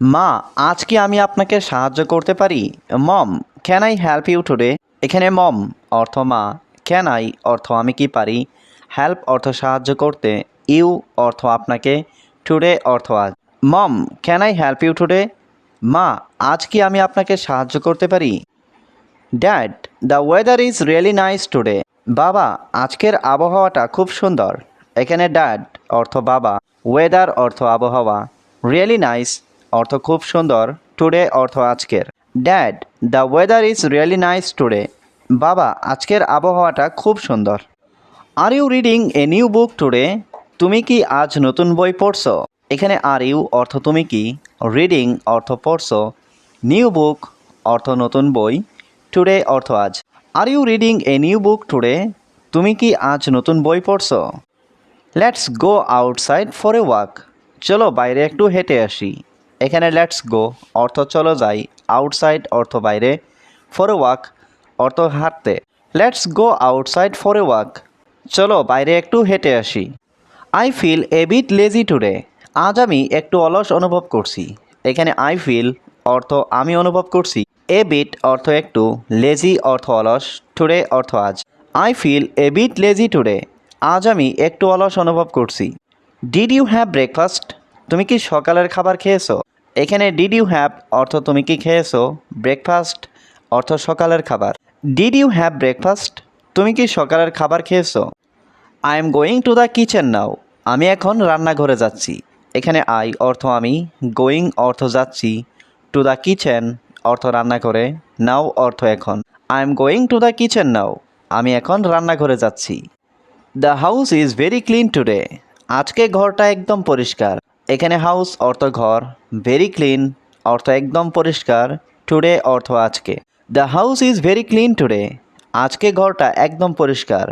মা, আজ কি আমি আপনাকে সাহায্য করতে পারি? Mom can I help you today এখানে মম অর্থ মা ক্যান আই অর্থ আমি কি পারি? হেল্প অর্থ সাহায্য করতে, ইউ অর্থ আপনাকে টুডে অর্থ আজ। Mom can I help you today মা, আজ কি আমি আপনাকে সাহায্য করতে পারি? Dad the weather is really nice today বাবা, আজকের আবহাওয়াটা খুব সুন্দর। এখানে ড্যাড অর্থ বাবা ওয়েদার অর্থ আবহাওয়া। রিয়েলি নাইস অর্থ খুব সুন্দর টুডে অর্থ আজকের। Dad the weather is really nice today বাবা, আজকের আবহাওয়াটা খুব সুন্দর। Are you reading a new book today তুমি কি আজ নতুন বই পড়ছো? এখানে আর ইউ অর্থ তুমি কি? রিডিং অর্থ পড়ছো। নিউ বুক অর্থ নতুন বই। টুডে অর্থ আজ। Are you reading a new book today তুমি কি আজ নতুন বই পড়ছো? Let's go outside for a walk চলো বাইরে একটু হেঁটে আসি। এখানে লেটস গো, অর্থ চলো যাই, আউটসাইড অর্থ বাইরে, ফর এ ওয়াক, অর্থ হাঁটতে। Let's go outside for a walk. চলো বাইরে একটু হেঁটে আসি। I feel a bit lazy today. আজ আমি একটু অলস অনুভব করছি। এখানে আই ফিল অর্থ আমি অনুভব করছি। এ বিট অর্থ একটু, লেজি অর্থ অলস, টুডে অর্থ আজ। I feel a bit lazy today. আজ আমি একটু অলস অনুভব করছি। Did you have breakfast? তুমি কি সকালের খাবার খেয়েছো? এখানে ডিড ইউ হ্যাভ অর্থ তুমি কি খেয়েছো? ব্রেকফাস্ট অর্থ সকালের খাবার। ডিড ইউ হ্যাভ ব্রেকফাস্ট তুমি কি সকালের খাবার খেয়েছো? I am going to the kitchen now আমি এখন রান্নাঘরে যাচ্ছি। এখানে আই অর্থ আমি গোয়িং অর্থ যাচ্ছি। টু দ্য কিচেন অর্থ রান্নাঘরে নাও অর্থ এখন। I am going to the kitchen now আমি এখন রান্নাঘরে যাচ্ছি। The house is very clean today আজকে ঘরটা একদম পরিষ্কার। এখানে হাউস অর্থ ঘর ভেরি ক্লিন অর্থ একদম পরিষ্কার টুডে অর্থ আজকে। The house is very clean today আজকে ঘরটা একদম পরিষ্কার।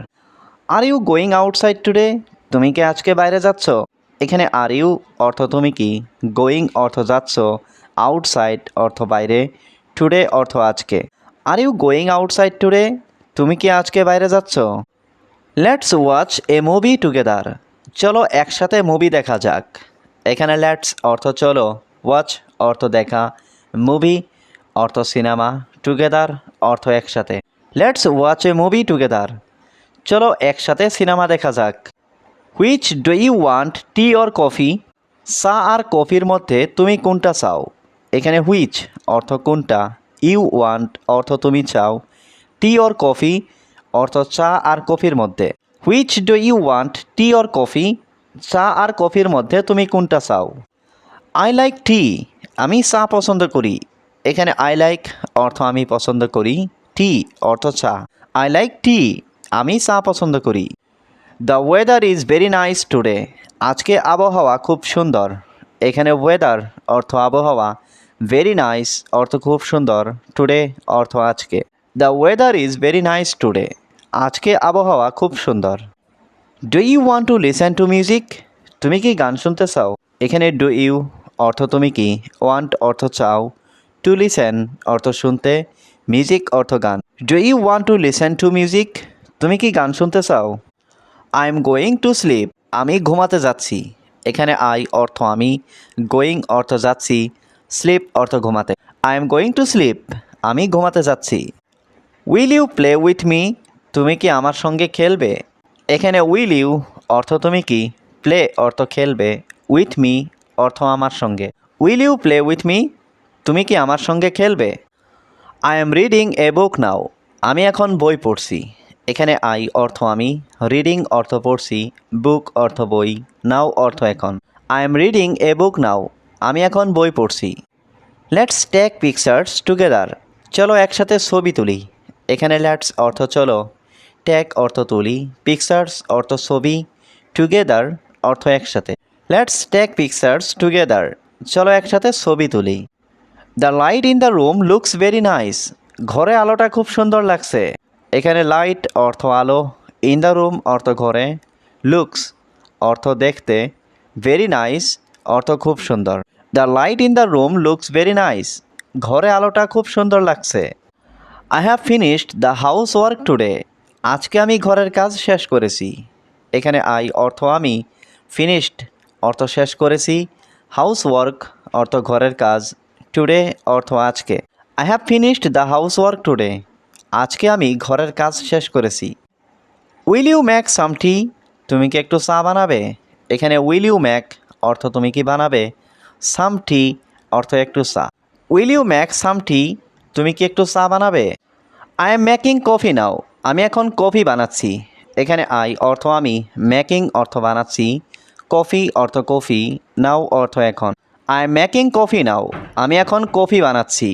Are you going outside today তুমি কি আজকে বাইরে যাচ্ছ? এখানে আর ইউ অর্থ তুমি কি? গোয়িং অর্থ যাচ্ছ। আউটসাইড অর্থ বাইরে। টুডে অর্থ আজকে। Are you going outside today তুমি কি আজকে বাইরে যাচ্ছ? Let's watch a movie together চলো একসাথে মুভি দেখা যাক। এখানে লেটস অর্থ চলো ওয়াচ অর্থ দেখা মুভি অর্থ সিনেমা টুগেদার অর্থ একসাথে। Let's watch a movie together চলো একসাথে সিনেমা দেখা যাক। Which do you want tea or coffee চা আর কফির মধ্যে তুমি কোনটা চাও? এখানে হুইচ অর্থ কোনটা? ইউ ওয়ান্ট অর্থ তুমি চাও। টি অর কফি অর্থ চা আর কফির মধ্যে। Which do you want tea or coffee চা আর কফির মধ্যে তুমি কোনটা চাও? আই লাইক টি আমি চা পছন্দ করি। এখানে আই লাইক অর্থ আমি পছন্দ করি। টি অর্থ চা। আই লাইক টি আমি চা পছন্দ করি। The weather is very nice today আজকে আবহাওয়া খুব সুন্দর। এখানে ওয়েদার অর্থ আবহাওয়া। ভেরি নাইস অর্থ খুব সুন্দর। টুডে অর্থ আজকে। The weather is very nice today আজকে আবহাওয়া খুব সুন্দর। Do you want to listen to music তুমি কি গান শুনতে চাও? এখানে ডু ইউ অর্থ তুমি কি? ওয়ান্ট অর্থ চাও। টু লিসেন অর্থ শুনতে। মিউজিক অর্থ গান। Do you want to listen to music তুমি কি গান শুনতে চাও? I am going to sleep আমি ঘুমাতে যাচ্ছি। এখানে আই অর্থ আমি। গোয়িং অর্থ যাচ্ছি। স্লিপ অর্থ ঘুমাতে। I am going to sleep আমি ঘুমাতে যাচ্ছি। Will you play with me তুমি কি আমার সঙ্গে খেলবে? এখানে উইল ইউ অর্থ তুমি কি? প্লে অর্থ খেলবে। উইথ মি অর্থ আমার সঙ্গে। Will you play with me তুমি কি আমার সঙ্গে খেলবে? I am reading a book now আমি এখন বই পড়ছি। এখানে আই অর্থ আমি। রিডিং অর্থ পড়ছি। বুক অর্থ বই। নাও অর্থ এখন। I am reading a book now আমি এখন বই পড়ছি। লেটস টেক পিকচার্স টুগেদার চলো একসাথে ছবি তুলি। এখানে লেটস অর্থ চলো। টেক অর্থ তুলি পিকচার্স অর্থ ছবি টুগেদার অর্থ একসাথে। লেটস টেক পিকচার্স টুগেদার চলো একসাথে ছবি তুলি। The light in the room looks very nice ঘরে আলোটা খুব সুন্দর লাগছে। এখানে লাইট অর্থ আলো ইন দ্য রুম অর্থ ঘরে লুকস অর্থ দেখতে ভেরি নাইস অর্থ খুব সুন্দর। The light in the room looks very nice ঘরে আলোটা খুব সুন্দর লাগছে। I have finished the house work today আজকে আমি ঘরের কাজ শেষ করেছি। এখানে আই অর্থ আমি ফিনিশড অর্থ শেষ করেছি। হাউস ওয়ার্ক অর্থ ঘরের কাজ টুডে অর্থ আজকে। I have finished the house work today আজকে আমি ঘরের কাজ শেষ করেছি। Will you make some tea তুমি কি একটু চা বানাবে? এখানে উইল ইউ ম্যাক অর্থ তুমি কি বানাবে? সাম টি অর্থ একটু চা। Will you make some tea তুমি কি একটু চা বানাবে? I am making coffee now আমি এখন কফি বানাচ্ছি। এখানে আই অর্থ আমি মেকিং অর্থ বানাচ্ছি। কফি অর্থ কফি নাও অর্থ এখন। I am making coffee now আমি এখন কফি বানাচ্ছি।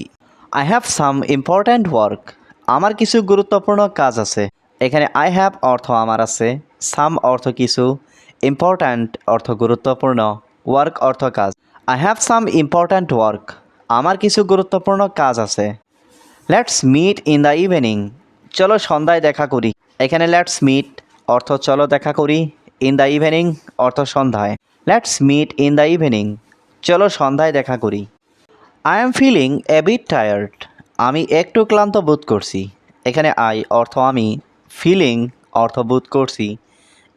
I have some important work আমার কিছু গুরুত্বপূর্ণ কাজ আছে। এখানে আই হ্যাভ অর্থ আমার আছে সাম অর্থ কিছু ইম্পর্ট্যান্ট অর্থ গুরুত্বপূর্ণ ওয়ার্ক অর্থ কাজ। I have some important work আমার কিছু গুরুত্বপূর্ণ কাজ আছে। Let's meet in the evening চলো সন্ধ্যায় দেখা করি। এখানে লেটস মিট অর্থ চলো দেখা করি ইন দ্য ইভিনিং অর্থ সন্ধ্যায়। Let's meet in the evening চলো সন্ধ্যায় দেখা করি। I am feeling a bit tired আমি একটু ক্লান্ত বোধ করছি। এখানে আই অর্থ আমি ফিলিং অর্থ বোধ করছি।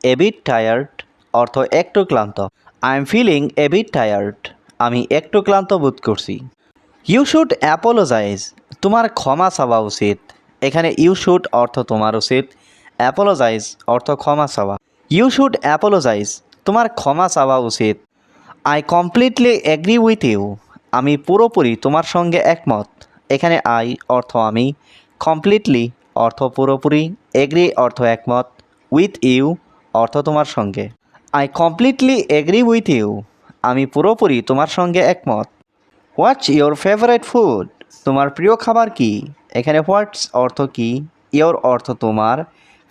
এ বিট টায়ার্ড অর্থ একটু ক্লান্ত। I am feeling a bit tired আমি একটু ক্লান্ত বোধ করছি। ইউ শুড অ্যাপোলোজাইজ তোমার ক্ষমা চাওয়া উচিত। এখানে ইউ শুড অর্থ তোমার উচিত অ্যাপোলোজাইজ অর্থ ক্ষমা চাওয়া। ইউ শুড অ্যাপোলোজাইজ তোমার ক্ষমা চাওয়া উচিত। I completely agree with you আমি পুরোপুরি তোমার সঙ্গে একমত। এখানে আই অর্থ আমি কমপ্লিটলি অর্থ পুরোপুরি এগ্রি অর্থ একমত উইথ ইউ অর্থ তোমার সঙ্গে। I completely agree with you আমি পুরোপুরি তোমার সঙ্গে একমত। হোয়াটস ইয়োর ফেভারিট ফুড তোমার প্রিয় খাবার কি? এখানে হোয়াটস অর্থ কি? ইয়োর অর্থ তোমার।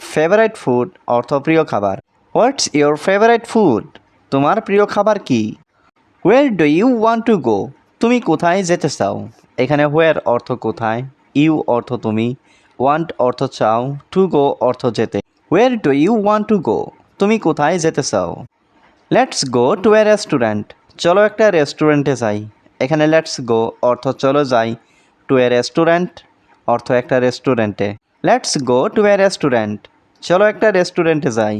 ফেভারিট ফুড অর্থ প্রিয় খাবার। হোয়াটস ইয়োর ফেভারিট ফুড তোমার প্রিয় খাবার কি? Where do you want to go তুমি কোথায় যেতে চাও? এখানে হোয়ার অর্থ কোথায়? ইউ অর্থ তুমি। ওয়ান্ট অর্থ চাও? টু গো অর্থ যেতে। Where do you want to go তুমি কোথায় যেতে চাও? Let's go to a restaurant চলো একটা রেস্টুরেন্টে যাই। এখানে লেটস গো অর্থ চলো যাই। টু এ রেস্টুরেন্ট অর্থ একটা রেস্টুরেন্টে let's go to a restaurant চলো একটা রেস্টুরেন্টে যাই।